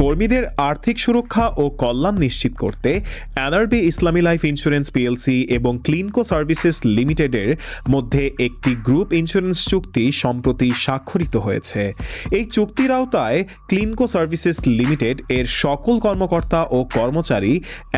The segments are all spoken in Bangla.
কর্মীদের আর্থিক সুরক্ষা ও কল্যাণ নিশ্চিত করতে এনআরবি, ইসলামী লাইফ ইন্স্যুরেন্স পিএলসি এবং ক্লিনকো সার্ভিসেস লিমিটেডের মধ্যে একটি গ্রুপ ইন্স্যুরেন্স চুক্তি সম্প্রতি স্বাক্ষরিত হয়েছে। এই চুক্তির আওতায় ক্লিনকো সার্ভিসেস লিমিটেড এর সকল কর্মকর্তা ও কর্মচারী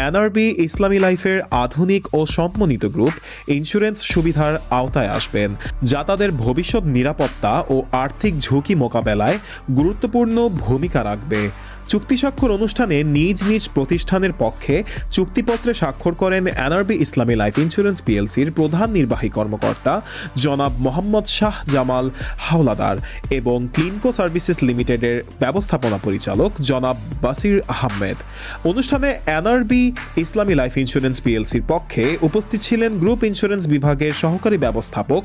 এনআরবি, ইসলামী লাইফের আধুনিক ও সম্মানিত গ্রুপ ইন্স্যুরেন্স সুবিধার আওতায় আসবেন, যা তাদের ভবিষ্যৎ নিরাপত্তা ও আর্থিক ঝুঁকি মোকাবেলায় গুরুত্বপূর্ণ ভূমিকা রাখবে। চুক্তি স্বাক্ষর অনুষ্ঠানে নিজ নিজ প্রতিষ্ঠানের পক্ষে চুক্তিপত্রে স্বাক্ষর করেন এনআরবি ইসলামী লাইফ ইন্স্যুরেন্স পিএলসির প্রধান নির্বাহী কর্মকর্তা জনাব মোহাম্মদ শাহ জামাল হাওলাদার এবং ক্লিনকো সার্ভিসেস লিমিটেডের ব্যবস্থাপনা পরিচালক জনাব বাসির আহমেদ। অনুষ্ঠানে এনআরবি ইসলামী লাইফ ইন্স্যুরেন্স পিএলসির পক্ষে উপস্থিত ছিলেন গ্রুপ ইন্স্যুরেন্স বিভাগের সহকারী ব্যবস্থাপক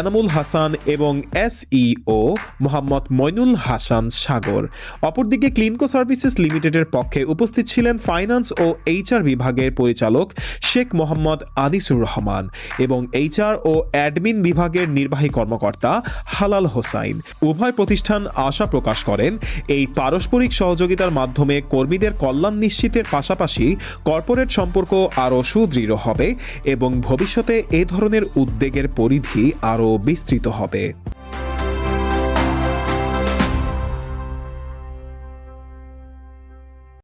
এনামুল হাসান এবং এসইও মোহাম্মদ মইনুল হাসান সাগর। অপরদিকে ক্লিনকো সার্ভিসেস লিমিটেডের পক্ষে উপস্থিত ছিলেন ফাইন্যান্স ও এইচআর বিভাগের পরিচালক শেখ মোহাম্মদ আদিসুর রহমান এবং এইচআর ও অ্যাডমিন বিভাগের নির্বাহী কর্মকর্তা হালাল হোসাইন। উভয় প্রতিষ্ঠান আশা প্রকাশ করেন, এই পারস্পরিক সহযোগিতার মাধ্যমে কর্মীদের কল্যাণ নিশ্চিতের পাশাপাশি কর্পোরেট সম্পর্ক আরও সুদৃঢ় হবে এবং ভবিষ্যতে এ ধরনের উদ্বেগের পরিধি আরও বিস্তৃত হবে।